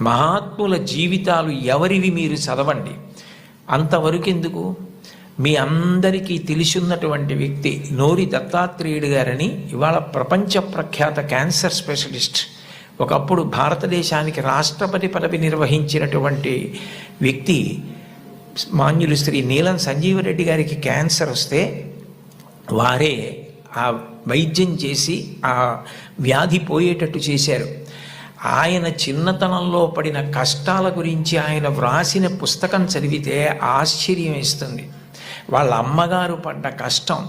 మహాత్ముల జీవితాలు ఎవరివి మీరు చదవండి? అంతవరకు ఎందుకు మీ అందరికీ తెలిసున్నటువంటి వ్యక్తి నోరి దత్తాత్రేయుడు గారని ఇవాళ ప్రపంచ ప్రఖ్యాత క్యాన్సర్ స్పెషలిస్ట్ ఒకప్పుడు భారతదేశానికి రాష్ట్రపతి పదవి నిర్వహించినటువంటి వ్యక్తి మాన్యులు శ్రీ నీలం సంజీవరెడ్డి గారికి క్యాన్సర్ వస్తే వారే ఆ వైద్యం చేసి ఆ వ్యాధి పోయేటట్టు చేశారు. ఆయన చిన్నతనంలో పడిన కష్టాల గురించి ఆయన వ్రాసిన పుస్తకం చదివితే ఆశ్చర్యం ఇస్తుంది వాళ్ళ అమ్మగారు పడ్డ కష్టం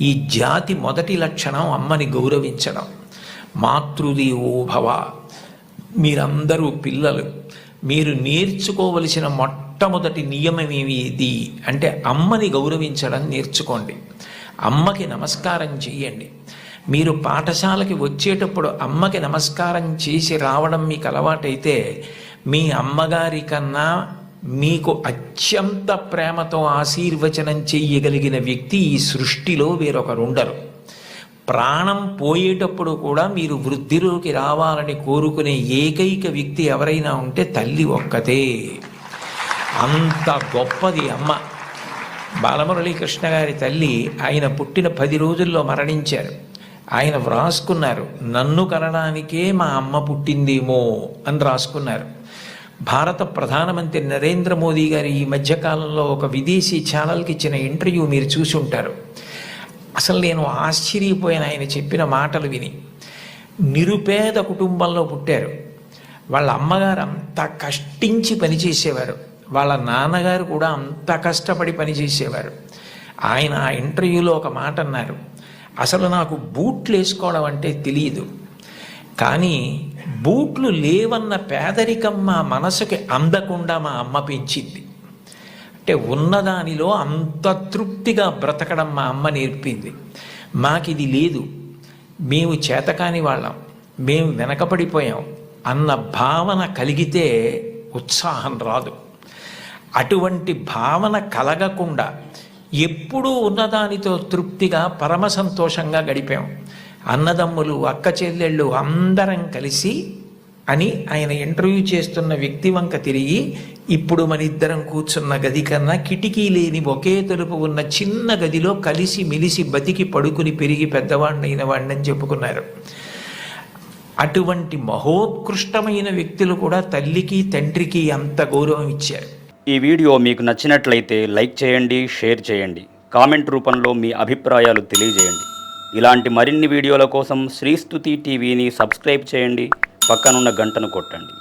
ఈ జాతి మొదటి లక్షణం అమ్మని గౌరవించడం. మాతృదేవో భవ. మీరందరూ పిల్లలు. మీరు నేర్చుకోవలసిన మొట్టమొదటి నియమం ఏది అంటే అమ్మని గౌరవించడం నేర్చుకోండి. అమ్మకి నమస్కారం చేయండి. మీరు పాఠశాలకి వచ్చేటప్పుడు అమ్మకి నమస్కారం చేసి రావడం మీకు అలవాటైతే మీ అమ్మగారి కన్నా మీకు అత్యంత ప్రేమతో ఆశీర్వచనం చెయ్యగలిగిన వ్యక్తి ఈ సృష్టిలో వేరొకరు ఉండరు. ప్రాణం పోయేటప్పుడు కూడా మీరు వృద్ధిలోకి రావాలని కోరుకునే ఏకైక వ్యక్తి ఎవరైనా ఉంటే తల్లి ఒక్కతే. అంత గొప్పది అమ్మ. బాలమురళీకృష్ణ గారి తల్లి ఆయన పుట్టిన పది రోజుల్లో మరణించారు. ఆయన వ్రాసుకున్నారు నన్ను కనడానికే మా అమ్మ పుట్టిందేమో అని రాసుకున్నారు భారత ప్రధానమంత్రి నరేంద్ర మోదీ గారి ఈ మధ్యకాలంలో ఒక విదేశీ ఛానల్కి ఇచ్చిన ఇంటర్వ్యూ మీరు చూసి ఉంటారు. అసలు నేను ఆశ్చర్యపోయిన ఆయన చెప్పిన మాటలు విని. నిరుపేద కుటుంబంలో పుట్టారు. వాళ్ళ అమ్మగారు అంత కష్టించి పనిచేసేవారు. వాళ్ళ నాన్నగారు కూడా అంత కష్టపడి పనిచేసేవారు. ఆయన ఆ ఇంటర్వ్యూలో ఒక మాట అన్నారు. అసలు నాకు బూట్లు వేసుకోవడం అంటే తెలియదు. కానీ బూట్లు లేవన్న పేదరికం మా మనసుకి అందకుండా మా అమ్మ పెంచింది. అంటే ఉన్నదానిలో అంత తృప్తిగా బ్రతకడం మా అమ్మ నేర్పింది. మాకిది లేదు. మేము చేతకాని వాళ్ళం. మేము వెనకపడిపోయాం అన్న భావన కలిగితే ఉత్సాహం రాదు. అటువంటి భావన కలగకుండా ఎప్పుడూ ఉన్నదానితో తృప్తిగా పరమ సంతోషంగా గడిపాం. అన్నదమ్ములు అక్క చెల్లెళ్ళు అందరం కలిసి అని ఆయన ఇంటర్వ్యూ చేస్తున్న వ్యక్తి వంక తిరిగి ఇప్పుడు మన ఇద్దరం కూర్చున్న గది కన్నా కిటికీ లేని ఒకే తలుపు ఉన్న చిన్న గదిలో కలిసి మెలిసి బతికి పడుకుని పెరిగి పెద్దవాడినైన వాడిని చెప్పుకున్నారు. అటువంటి మహోత్కృష్టమైన వ్యక్తులు కూడా తల్లికి తండ్రికి అంత గౌరవం ఇచ్చారు. ఈ వీడియో మీకు నచ్చినట్లయితే లైక్ చేయండి షేర్ చేయండి. కామెంట్ రూపంలో మీ అభిప్రాయాలు తెలియజేయండి. ఇలాంటి మరిన్ని వీడియోల కోసం శ్రీస్తుతి టీవీని సబ్స్క్రైబ్ చేయండి. పక్కనున్న గంటను కొట్టండి.